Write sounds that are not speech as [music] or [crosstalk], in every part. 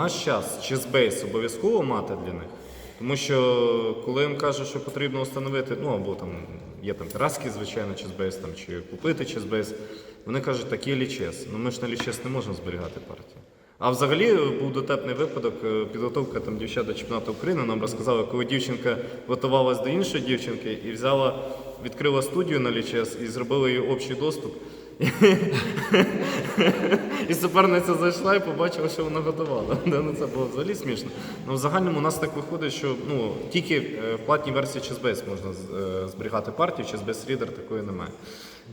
наш час чизбейс обов'язково мати для них. Тому що коли їм кажуть, що потрібно встановити, ну або там є там піратський, звичайно, чизбейс, там, чи купити чизбейс, вони кажуть, так є лічес. Ну ми ж на лічес не можемо зберігати партію. А взагалі був дотепний випадок, е, підготовка там дівчат до чемпіонату України. Нам розказали, коли дівчинка готувалась до іншої дівчинки і взяла, відкрила студію на лічес і зробила їй общий доступ. І суперниця зайшла і побачила, що вона готувала. Ну, це було взагалі смішно. Ну, в загальному у нас так виходить, що ну, тільки е, в платній версії Chessbase можна е, зберігати партію, Chessbase Reader такої немає.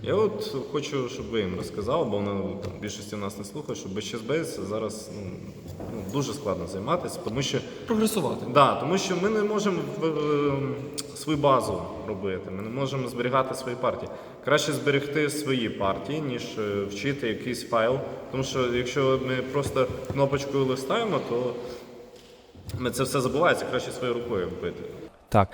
Я от хочу, щоб ви їм розказали, бо вона там, більшості нас не слухає, що без Chessbase зараз ну, ну, дуже складно займатися, тому що Прогресувати. Да, тому що ми не можемо в- е, свою базу робити, ми не можемо зберігати свої партії. Краще зберегти свої партії, ніж е, вчити якийсь файл. Тому що якщо ми просто кнопочкою листаємо, то ми це все забувається, краще своєю рукою вбити. Так.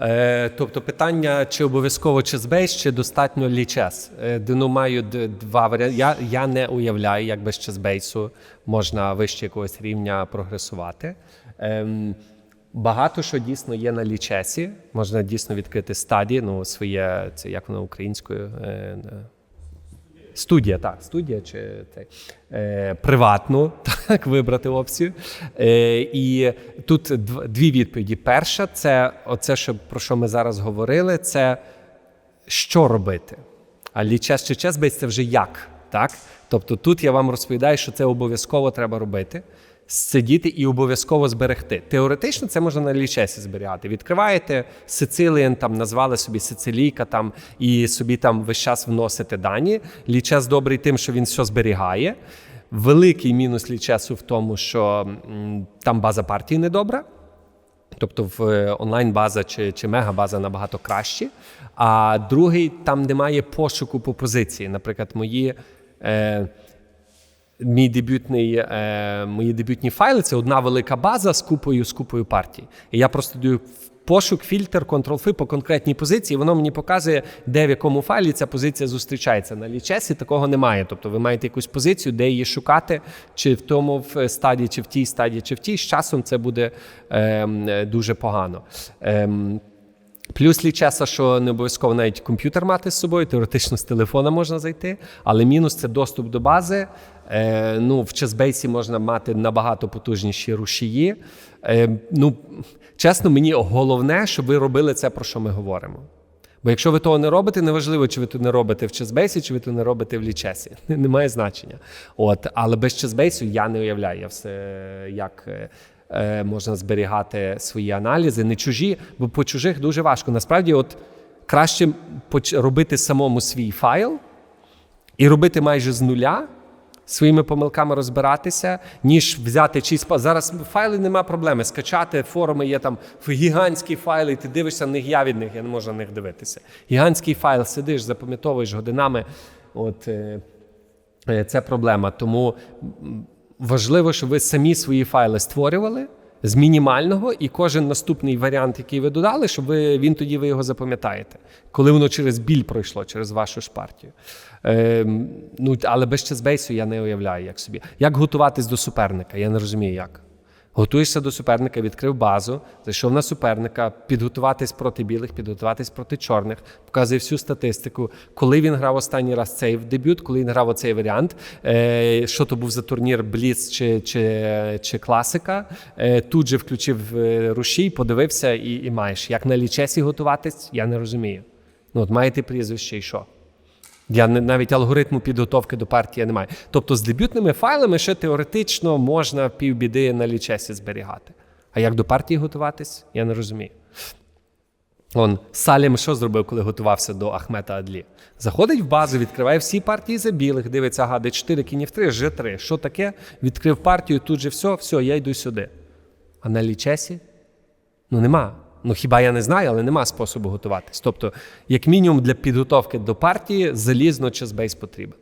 Е, тобто питання, чи обов'язково чизбейс, чи достатньо лічес. Е, ну, маю два варіанти. Я, я не уявляю, як без чизбейсу можна вище якогось рівня прогресувати. Ем, багато що дійсно є на лічесі. Можна дійсно відкрити стадії, ну, своє, це як воно українською. Е, е, Студія, так, студія чи це, е, приватну, [laughs] так, вибрати опцію. Е, і тут дві відповіді. Перша це оце, що, про що ми зараз говорили, це що робити. А лічес чи чесбейс це вже як. Так? Тобто тут я вам розповідаю, що це обов'язково треба робити. Сидіти і обов'язково зберегти. Теоретично це можна на лічесі зберігати. Відкриваєте Сицилієн, там назвали собі Сицилійка там і собі там весь час вносите дані. Лічес добрий тим, що він все зберігає. Великий мінус лічесу в тому, що там база партії недобра. Тобто в е, онлайн-база чи, чи мегабаза набагато кращі. А другий там немає пошуку по позиції. Наприклад, мої. Е, Мій дебютний, е, мої дебютні файли це одна велика база з купою з купою партій. І я просто даю пошук, фільтр, Ctrl-F по конкретній позиції. Воно мені показує, де в якому файлі ця позиція зустрічається. На лічесі такого немає. Тобто ви маєте якусь позицію, де її шукати, чи в тому в стадії, чи в тій стадії, чи в тій. З часом це буде ем, е, дуже погано. Ем, Плюс лічеса, що не обов'язково навіть комп'ютер мати з собою, теоретично з телефона можна зайти, але мінус це доступ до бази. Е, ну, в чесбейсі можна мати набагато потужніші рушії. Е, ну, чесно, мені головне, щоб ви робили це, про що ми говоримо. Бо якщо ви того не робите, неважливо, чи ви то не робите в чесбейсі, чи ви то не робите в лічесі. [laughs] Немає значення. От, але без чесбейсу я не уявляю, я все як. Е, можна зберігати свої аналізи, не чужі, бо по чужих дуже важко. Насправді, от краще робити самому свій файл і робити майже з нуля. Своїми помилками розбиратися, ніж взяти чийсь зараз файли нема проблеми. Скачати форуми є там гігантські файли, і ти дивишся на них. Я від них, я не можу на них дивитися. Гігантський файл, сидиш, запам'ятовуєш годинами. От е, е, це проблема. Тому важливо, щоб ви самі свої файли створювали з мінімального, і кожен наступний варіант, який ви додали, щоб ви, він тоді ви його запам'ятаєте, коли воно через біль пройшло, через вашу ж партію. Е, ну, але без чесбейсу я не уявляю, як собі. Як готуватись до суперника? Я не розумію, як. Готуєшся до суперника, відкрив базу, зайшов на суперника, підготуватись проти білих, підготуватись проти чорних, показує всю статистику, коли він грав останній раз цей дебют, коли він грав оцей варіант, е, що то був за турнір Бліц чи, чи, чи класика. Е, тут же включив е, рушій, подивився і, і маєш. Як на лічесі готуватись, я не розумію. Ну, от маєте прізвище і що? Я навіть алгоритму підготовки до партії немає. Тобто з дебютними файлами ще теоретично можна півбіди на лічесі зберігати. А як до партії готуватись, я не розумію. Он Салім що зробив, коли готувався до Ахмета Адлі? Заходить в базу, відкриває всі партії за білих, дивиться, ага, де 4 кінів 3, Ж3. Що таке? Відкрив партію, тут же все, все, я йду сюди. А на лічесі? Ну нема. Ну хіба я не знаю, але нема способу готуватись. Тобто, як мінімум для підготовки до партії залізно чесбейс потрібен.